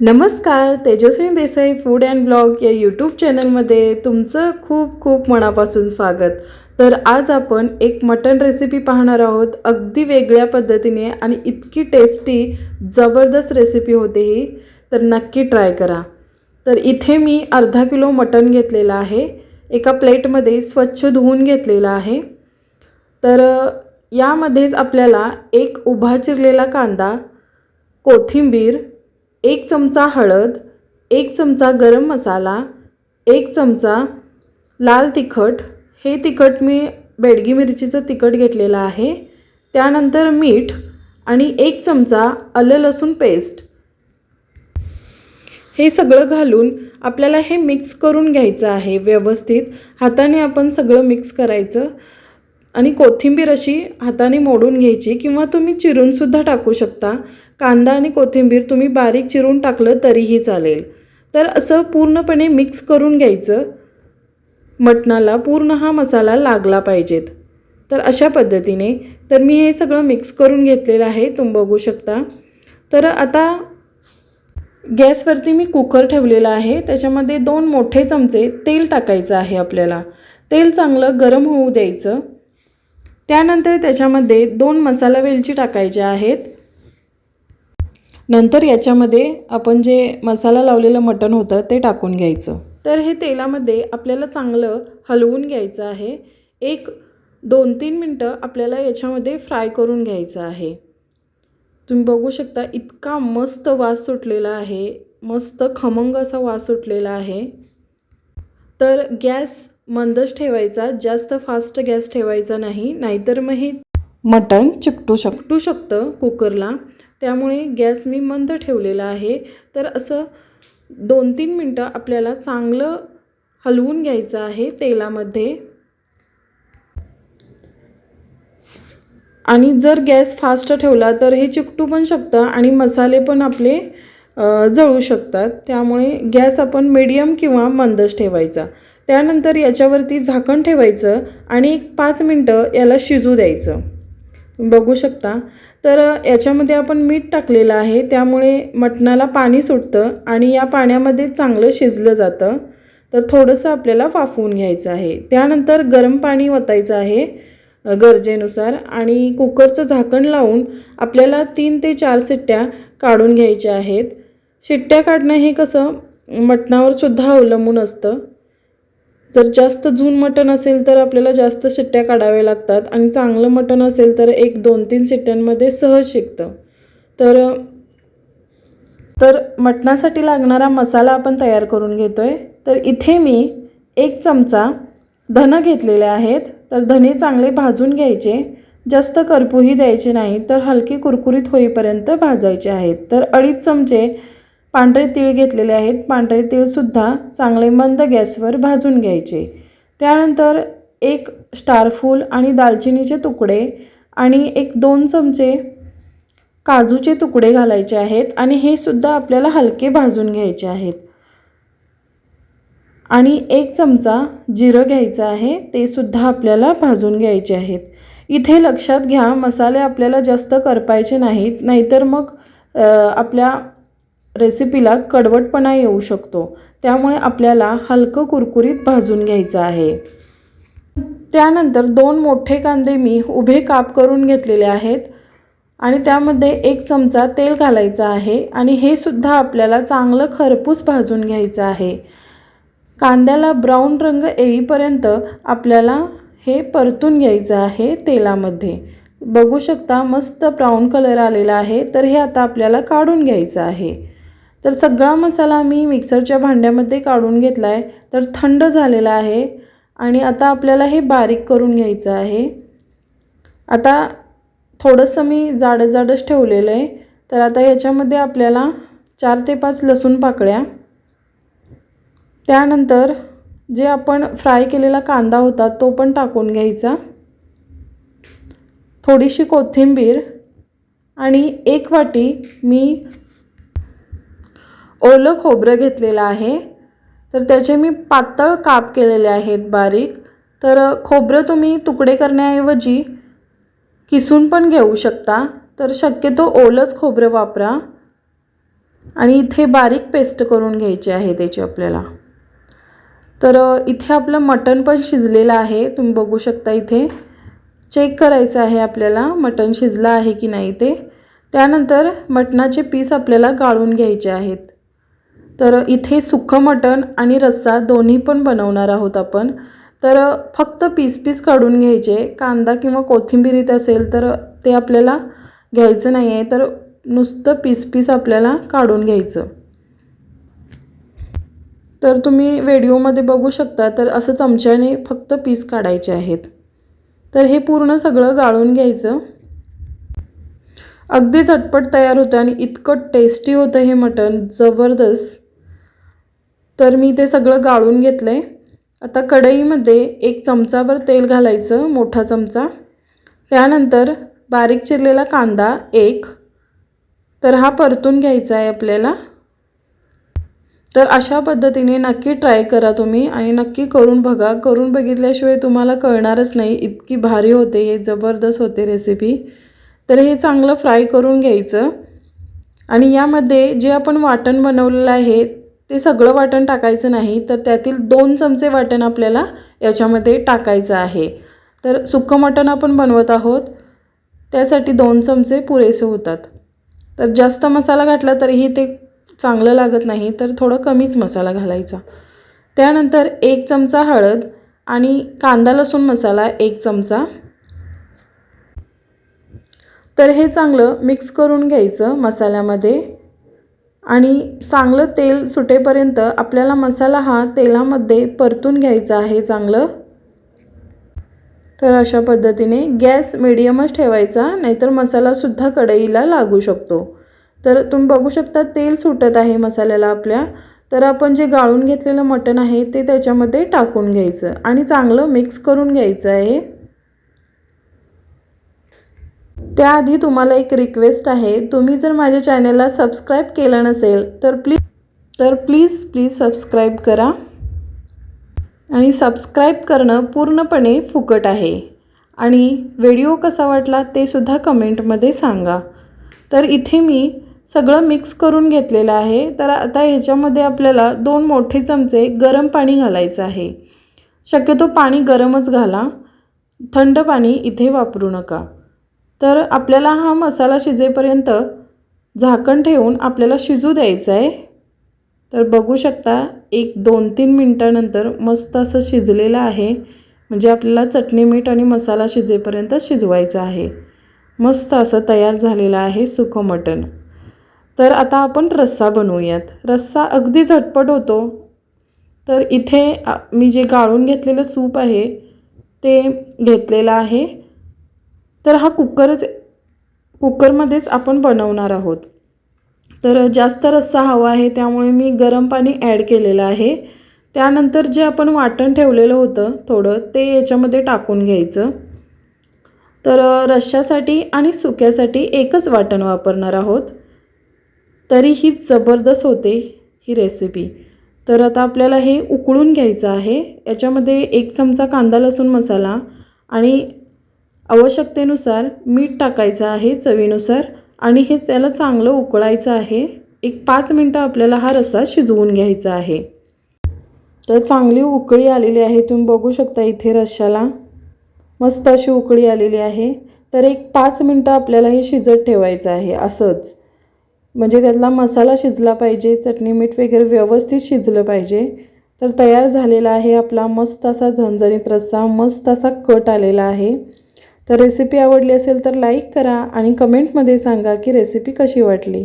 नमस्कार Tejaswi Desai food and blog या YouTube चॅनलमध्ये तुमचं खूप खूप मनापासून स्वागत. तर आज आपण एक मटन रेसिपी पाहणार आहोत. अगदी वेगळ्या पद्धतीने आणि इतकी टेस्टी जबरदस्त रेसिपी होते ही. तर नक्की ट्राय करा. तर इथे मी अर्धा किलो मटन घेतलेलं आहे. एका प्लेटमध्ये स्वच्छ धुवून घेतलेलं आहे. तर यामध्येच आपल्याला एक उभा चिरलेला कांदा कोथिंबीर एक चमचा हळद एक चमचा गरम मसाला एक चमचा लाल तिखट. हे तिखट मी बेडगी मिरचीचं तिखट घेतलेलं आहे. त्यानंतर मीठ आणि एक चमचा आलं लसूण पेस्ट. हे सगळं घालून आपल्याला हे मिक्स करून घ्यायचं आहे व्यवस्थित. हाताने आपण सगळं मिक्स करायचं आणि कोथिंबीर अशी हाताने मोडून घ्यायची किंवा तुम्ही चिरूनसुद्धा टाकू शकता. कांदा आणि कोथिंबीर तुम्ही बारीक चिरून टाकलं तरीही चालेल. तर असं पूर्णपणे मिक्स करून घ्यायचं. मटणाला पूर्ण हा मसाला लागला पाहिजेत. तर अशा पद्धतीने तर मी हे सगळं मिक्स करून घेतलेलं आहे तुम्ही बघू शकता. तर आता गॅसवरती मी कुकर ठेवलेला आहे त्याच्यामध्ये दोन मोठे चमचे तेल टाकायचं आहे आपल्याला. तेल चांगलं गरम होऊ द्यायचं. त्यानंतर त्याच्यामध्ये दोन मसाला वेलची टाकायच्या आहेत. नंतर याच्यामध्ये आपण जे मसाला लावलेलं मटण होतं ते टाकून घ्यायचं. तर हे तेलामध्ये आपल्याला चांगलं हलवून घ्यायचं आहे. एक दोन तीन मिनटं आपल्याला याच्यामध्ये फ्राय करून घ्यायचं आहे. तुम्ही बघू शकता इतका मस्त वास सुटलेला आहे. मस्त खमंग असा वास सुटलेला आहे. तर गॅस मंदच ठेवायचा जास्त फास्ट गॅस ठेवायचा नाही नाहीतर मग हे मटण चिकटू शकटू शकतं कुकरला. त्यामुळे गॅस मी मंद ठेवलेला आहे. तर असं दोन तीन मिनटं आपल्याला चांगलं हलवून घ्यायचं आहे तेलामध्ये. आणि जर गॅस फास्ट ठेवला तर हे चिकटू पण शकतं आणि मसाले पण आपले जळू शकतात. त्यामुळे गॅस आपण मीडियम किंवा मंदच ठेवायचा. त्यानंतर याच्यावरती झाकण ठेवायचं आणि एक पाच मिनटं याला शिजू द्यायचं. बघू शकता? तर याच्यामध्ये आपण मीठ टाकलेलं आहे त्यामुळे मटणाला पाणी सुटतं आणि या पाण्यामध्ये चांगलं शिजलं जातं. तर थोडंसं आपल्याला फाफवून घ्यायचं आहे. त्यानंतर गरम पाणी ओतायचं आहे गरजेनुसार आणि कुकरचं झाकण लावून आपल्याला तीन ते चार शिट्ट्या काढून घ्यायच्या आहेत. शिट्ट्या काढणं हे कसं मटणावर सुद्धा अवलंबून असतं. जर जास्त जून मटण असेल तर आपल्याला जास्त शिट्ट्या काढाव्या लागतात आणि चांगलं मटण असेल तर एक दोन तीन शिट्ट्यांमध्ये सहज शिकतं. तर तर मटणासाठी लागणारा मसाला आपण तयार करून घेतो आहे तर इथे मी एक चमचा धनं घेतलेले आहेत. तर धने चांगले भाजून घ्यायचे. जास्त करपूही द्यायचे नाही तर हलके कुरकुरीत होईपर्यंत भाजायचे आहेत. तर अडीच चमचे पांढरे तीळ घेतलेले आहेत. पांढरे तीळसुद्धा चांगले मंद गॅसवर भाजून घ्यायचे. त्यानंतर एक स्टारफूल आणि दालचिनीचे तुकडे आणि एक दोन चमचे काजूचे तुकडे घालायचे आहेत आणि हे सुद्धा आपल्याला हलके भाजून घ्यायचे आहेत. आणि एक चमचा जिरं घ्यायचं आहे. ते सुद्धा आपल्याला भाजून घ्यायचे आहेत. इथे लक्षात घ्या मसाले आपल्याला जास्त करपायचे नाहीत. नाहीतर मग आपल्या रेसिपीला कडवटपणा येऊ शकतो. त्यामुळे आपल्याला हलकं कुरकुरीत भाजून घ्यायचं आहे. त्यानंतर दोन मोठे कांदे मी उभे काप करून घेतलेले आहेत आणि त्यामध्ये एक चमचा तेल घालायचं आहे आणि हे सुद्धा आपल्याला चांगलं खरपूस भाजून घ्यायचं आहे. कांद्याला ब्राऊन रंग येईपर्यंत आपल्याला हे परतून घ्यायचं आहे तेलामध्ये. बघू शकता मस्त ब्राऊन कलर आलेला आहे तर हे आता आपल्याला काढून घ्यायचं आहे. तर सगळा मसाला मी मिक्सरच्या भांड्यामध्ये काढून घेतला आहे तर थंड झालेला आहे. आणि आता आपल्याला हे बारीक करून घ्यायचं आहे. आता थोडंसं मी जाडं जाडंच ठेवलेलं आहे. तर आता याच्यामध्ये आपल्याला चार ते पाच लसूण पाकळ्या. त्यानंतर जे आपण फ्राय केलेला कांदा होता तो पण टाकून घ्यायचा. थोडीशी कोथिंबीर. आणि एक वाटी मी ओलं खोबरं घेतलेलं आहे. तर त्याचे मी पातळ काप केलेले आहेत बारीक. तर खोबरं तुम्ही तुकडे करण्याऐवजी किसून पण घेऊ शकता. तर शक्यतो ओलंच खोबरं वापरा. आणि इथे बारीक पेस्ट करून घ्यायची आहे त्याची आपल्याला. तर इथे आपलं मटण पण शिजलेलं आहे. तुम्ही बघू शकता इथे. चेक करायचं आहे आपल्याला मटण शिजलं आहे की नाही ते. त्यानंतर मटणाचे पीस आपल्याला गाळून घ्यायचे आहेत. तर इथे सुक्कं मटण आणि रस्सा दोन्ही पण बनवणार आहोत आपण. तर फक्त पीस पीस काढून घ्यायचे. कांदा किंवा कोथिंबीरीत असेल तर ते आपल्याला घ्यायचं नाही आहे तर नुसतं पीस पीस आपल्याला काढून घ्यायचं. तर तुम्ही व्हिडिओमध्ये बघू शकता. तर असं चमच्याने फक्त पीस काढायचे आहेत. तर हे पूर्ण सगळं गाळून घ्यायचं. अगदी झटपट तयार होतं आणि इतकं टेस्टी होतं हे मटण. जबरदस्त. तर मी ते सगळं गाळून घेतलं आहे आता कढईमध्ये एक चमचाभर तेल घालायचं मोठा चमचा. त्यानंतर बारीक चिरलेला कांदा एक. तर हा परतून घ्यायचा आहे आपल्याला. तर अशा पद्धतीने नक्की ट्राय करा तुम्ही आणि नक्की करून बघा. करून बघितल्याशिवाय तुम्हाला कळणारच नाही इतकी भारी होते हे जबरदस्त होते रेसिपी तर हे चांगलं फ्राय करून घ्यायचं. आणि यामध्ये जे आपण वाटण बनवलेलं आहे ते सगळं वाटण टाकायचं नाही तर त्यातील दोन चमचे वाटण आपल्याला याच्यामध्ये टाकायचं आहे. तर सुक्कं मटण आपण बनवत आहोत त्यासाठी दोन चमचे पुरेसे होतात. तर जास्त मसाला घातला तरीही ते चांगलं लागत नाही तर थोडं कमीच मसाला घालायचा. त्यानंतर एक चमचा हळद आणि कांदा लसूण मसाला एक चमचा. तर हे चांगलं मिक्स करून घ्यायचं मसाल्यामध्ये. आणि चांगलं तेल सुटेपर्यंत आपल्याला मसाला हा तेलामध्ये परतून घ्यायचा आहे चांगलं. तर अशा पद्धतीने गॅस मिडियमच ठेवायचा नाहीतर मसालासुद्धा कढईला लागू शकतो. तर तुम्ही बघू शकता तेल सुटत आहे मसाल्याला आपल्या. तर आपण जे गाळून घेतलेलं मटण आहे ते त्याच्यामध्ये टाकून घ्यायचं आणि चांगलं मिक्स करून घ्यायचं आहे. त्याआधी तुम्हाला एक रिक्वेस्ट आहे. तुम्ही जर माझ्या चॅनलला सबस्क्राईब केलं नसेल तर प्लीज तर प्लीज प्लीज सबस्क्राईब करा. आणि सबस्क्राईब करणं पूर्णपणे फुकट आहे. आणि व्हिडिओ कसा वाटला ते सुद्धा कमेंटमध्ये सांगा. तर इथे मी सगळं मिक्स करून घेतलेलं आहे. तर आता ह्याच्यामध्ये आपल्याला दोन मोठे चमचे गरम पाणी घालायचं आहे. शक्यतो पाणी गरमच घाला. थंड पाणी इथे वापरू नका. तर आपल्याला हा मसाला शिजेपर्यंत झाकण ठेवून आपल्याला शिजू द्यायचं आहे. तर बघू शकता एक दोन तीन मिनटानंतर मस्त असं शिजलेलं आहे. म्हणजे आपल्याला चटणी मीठ आणि मसाला शिजेपर्यंत शिजवायचा आहे. मस्त असं तयार झालेलं आहे सुखं मटण. तर आता आपण रस्सा बनवूयात. रस्सा अगदी झटपट होतो. तर इथे मी जे गाळून घेतलेलं सूप आहे ते घेतलेलं आहे. तर हा कुकरच कुकरमध्येच आपण बनवणार आहोत. तर जास्त रस्सा हवा आहे त्यामुळे मी गरम पाणी ॲड केलेलं आहे. त्यानंतर जे आपण वाटण ठेवलेलं होतं थोडं ते याच्यामध्ये टाकून घ्यायचं. तर रश्श्यासाठी आणि सुक्यासाठी एकच वाटण वापरणार आहोत. तरी ही जबरदस्त होते ही रेसिपी तर आता आपल्याला हे उकळून घ्यायचं आहे. याच्यामध्ये एक चमचा कांदा लसूण मसाला आणि आवश्यकतेनुसार मीठ टाकायचं आहे चवीनुसार आणि हे त्याला चांगलं उकळायचं आहे. एक पाच मिनटं आपल्याला हा रस्सा शिजवून घ्यायचा आहे. तर चांगली उकळी आलेली आहे. तुम्ही बघू शकता इथे रश्याला मस्त अशी उकळी आलेली आहे. तर एक पाच मिनटं आपल्याला हे शिजत ठेवायचं आहे. असंच. म्हणजे त्यातला मसाला शिजला पाहिजे चटणी मीठ वगैरे व्यवस्थित शिजलं पाहिजे. तर तयार झालेला आहे आपला मस्त असा झणझणीत रस्सा मस्त असा कट आलेला आहे. तर रेसिपी आवडली असेल तर लाईक करा आणि कमेंटमध्ये सांगा की रेसिपी कशी वाटली.